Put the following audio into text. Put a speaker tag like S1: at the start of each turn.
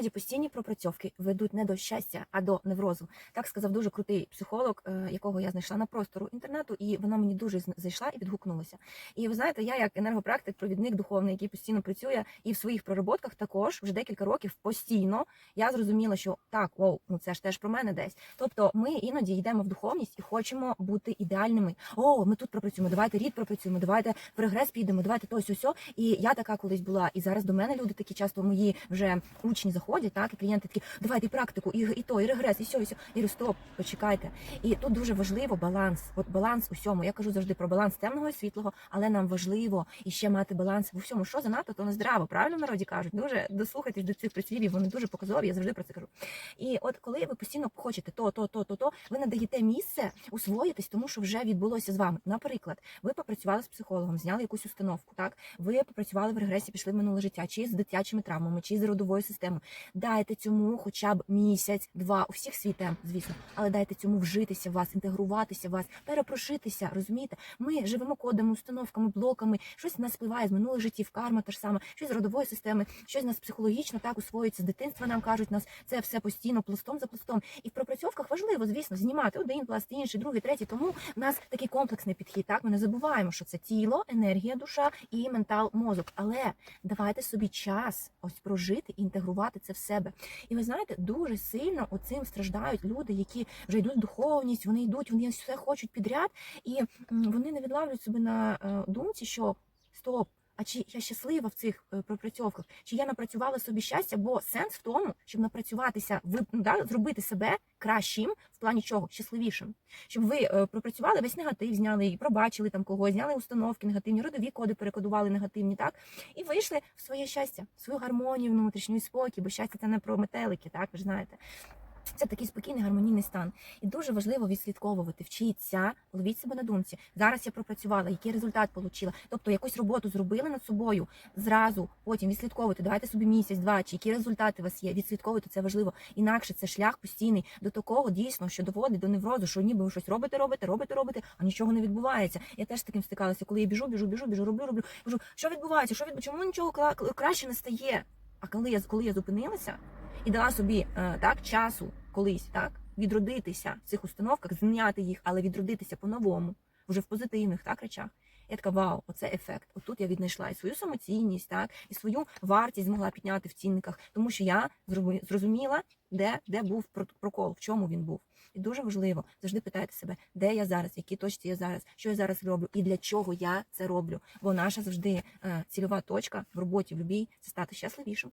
S1: Іноді постійні пропрацьовки ведуть не до щастя, а до неврозу. Так сказав дуже крутий психолог, е, якого я знайшла на простору інтернету, і вона мені дуже зайшла і відгукнулася. І ви знаєте, я як енергопрактик, провідник духовний, який постійно працює, і в своїх пророботках також вже декілька років постійно я зрозуміла, що так, оу, ну це ж теж про мене десь. Тобто, ми іноді йдемо в духовність і хочемо бути ідеальними. О, ми тут пропрацюємо, давайте рід пропрацюємо, давайте в регрес підемо, давайте то сьо сьо. І я така колись була, і зараз до мене люди такі часто мої вже учні заходять, так і клієнти такі, давайте практику, і, і то, і регрес, і сьо, і сьо. Я говорю, стоп, почекайте. І тут дуже важливо баланс. От баланс у всьому. Я кажу завжди про баланс темного і світлого, але нам важливо і ще мати баланс в усьому. Що занадто, то не здраво. Правильно народі кажуть. Дуже дослухайтесь до цих прислівів, вони дуже показові. Я завжди про це кажу. І от коли ви постійно хочете то, то, то, то, то, ви надаєте місце усвоїтись, тому що вже відбулося з вами. Наприклад, ви попрацювали з психологом, зняли якусь установку. Так, ви попрацювали в регресі, пішли в минуле життя, чи з дитячими травмами, чи з родовою системою. Дайте цьому хоча б місяць, два у всіх свій темп, звісно, але дайте цьому вжитися в вас, інтегруватися в вас, перепрошитися. Розумієте? Ми живемо кодами, установками, блоками. Щось в нас впливає з минулих життів, карма та ж саме, щось з родової системи, щось в нас психологічно так усвоюється з дитинства. Нам кажуть, нас це все постійно пластом за пластом. І в пропрацьовках важливо, звісно, знімати один пласт, інший, другий, третій. Тому в нас такий комплексний підхід. Так ми не забуваємо, що це тіло, енергія, душа і ментал, мозок. Але давайте собі час ось прожити інтегрувати це в себе. І ви знаєте, дуже сильно оцим страждають люди, які вже йдуть в духовність, вони йдуть, вони все хочуть підряд, і вони не відлавлюють себе на е, думці, що стоп. А чи я щаслива в цих е, пропрацьовках? Чи я напрацювала собі щастя? Бо сенс в тому, щоб напрацюватися, ви ну, да, зробити себе кращим в плані чого щасливішим, щоб ви е, пропрацювали весь негатив, зняли і пробачили там когось, зняли установки негативні, родові коди перекодували негативні, так і вийшли в своє щастя, в свою гармонію внутрішню і спокій, бо щастя це не про метелики, так ви ж знаєте. Це такий спокійний гармонійний стан. І дуже важливо відслідковувати, вчіться, ловіть себе на думці. Зараз я пропрацювала, який результат отримала. Тобто якусь роботу зробили над собою зразу, потім відслідковувати. Давайте собі місяць, два, чи які результати у вас є. Відслідковувати це важливо. Інакше це шлях постійний до такого дійсно, що доводить до неврозу, що ніби ви щось робите, робите, робите, робите, а нічого не відбувається. Я теж з таким стикалася, коли я біжу, біжу, біжу, біжу, роблю, роблю. Кажу, що відбувається? Що від... Чому нічого краще не стає? А коли я коли я зупинилася і дала собі е, так часу колись, так відродитися в цих установках, зняти їх, але відродитися по-новому, вже в позитивних так речах. Я така вау, оце ефект. Отут я віднайшла і свою самоцінність, так і свою вартість змогла підняти в цінниках, тому що я зрозуміла, де, де був прокол, в чому він був. І дуже важливо завжди питайте себе, де я зараз, в якій точці я зараз, що я зараз роблю, і для чого я це роблю. Бо наша завжди е, цільова точка в роботі в любій це стати щасливішим,